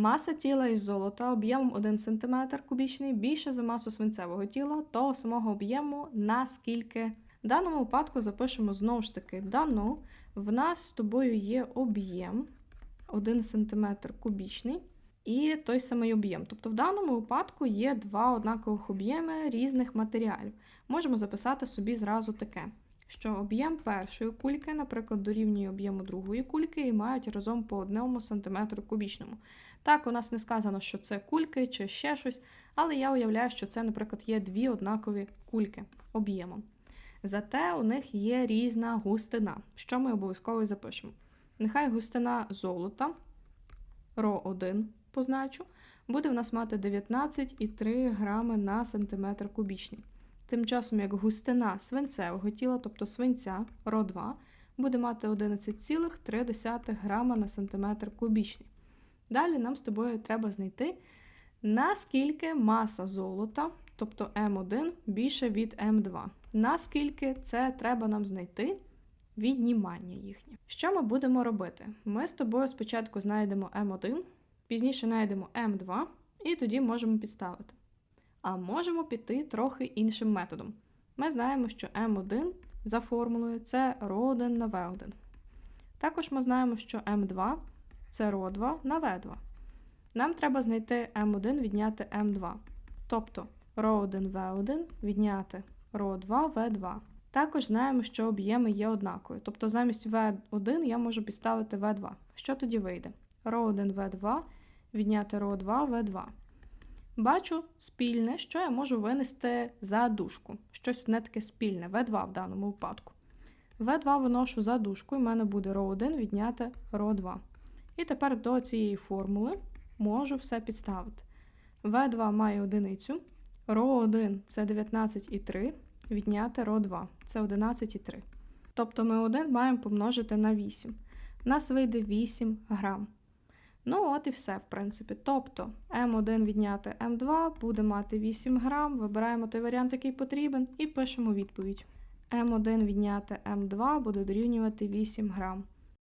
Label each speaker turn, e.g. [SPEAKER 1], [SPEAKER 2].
[SPEAKER 1] Маса тіла із золота об'ємом 1 см кубічний більше за масу свинцевого тіла того самого об'єму наскільки. В даному випадку запишемо знову ж таки дано. В нас з тобою є об'єм 1 см кубічний і той самий об'єм. Тобто в даному випадку є два однакових об'єми різних матеріалів. Можемо записати собі зразу таке, що об'єм першої кульки, наприклад, дорівнює об'єму другої кульки і мають разом по 1 см кубічному. Так, у нас не сказано, що це кульки чи ще щось, але я уявляю, що це, наприклад, є дві однакові кульки об'ємом. Зате у них є різна густина, що ми обов'язково запишемо. Нехай густина золота, ро1 позначу, буде в нас мати 19,3 грами на сантиметр кубічний. Тим часом, як густина свинцевого тіла, тобто свинця ро2, буде мати 11,3 грама на сантиметр кубічний. Далі нам з тобою треба знайти, наскільки маса золота, тобто М1 більше від М2. Наскільки це треба нам знайти віднімання їхнє. Що ми будемо робити? Ми з тобою спочатку знайдемо М1, пізніше знайдемо М2, і тоді можемо підставити А можемо піти трохи іншим методом. Ми знаємо, що М1 за формулою це ρ1 на В1. Також ми знаємо, що М2 це ρ2 на В2. Нам треба знайти М1 відняти М2. Тобто ρ1 В1 відняти ρ2 В2. Також знаємо, що об'єми є однакові. Тобто замість В1 я можу підставити В2. Що тоді вийде? ρ1 В2 відняти ρ2 В2. Бачу спільне, що я можу винести за дужку. Щось не таке спільне, В2 в даному випадку. В2 виношу за дужку, і в мене буде ро 1 відняти ро 2. І тепер до цієї формули можу все підставити. В2 має одиницю. ро 1 це 19,3, відняти ро 2 це 11,3. Тобто ми 1 маємо помножити на 8. У нас вийде 8 грам. Ну, от і все, в принципі. Тобто М1 відняти М2 буде мати 8 грам. Вибираємо той варіант, який потрібен, і пишемо відповідь. М1 відняти М2 буде дорівнювати 8 грам.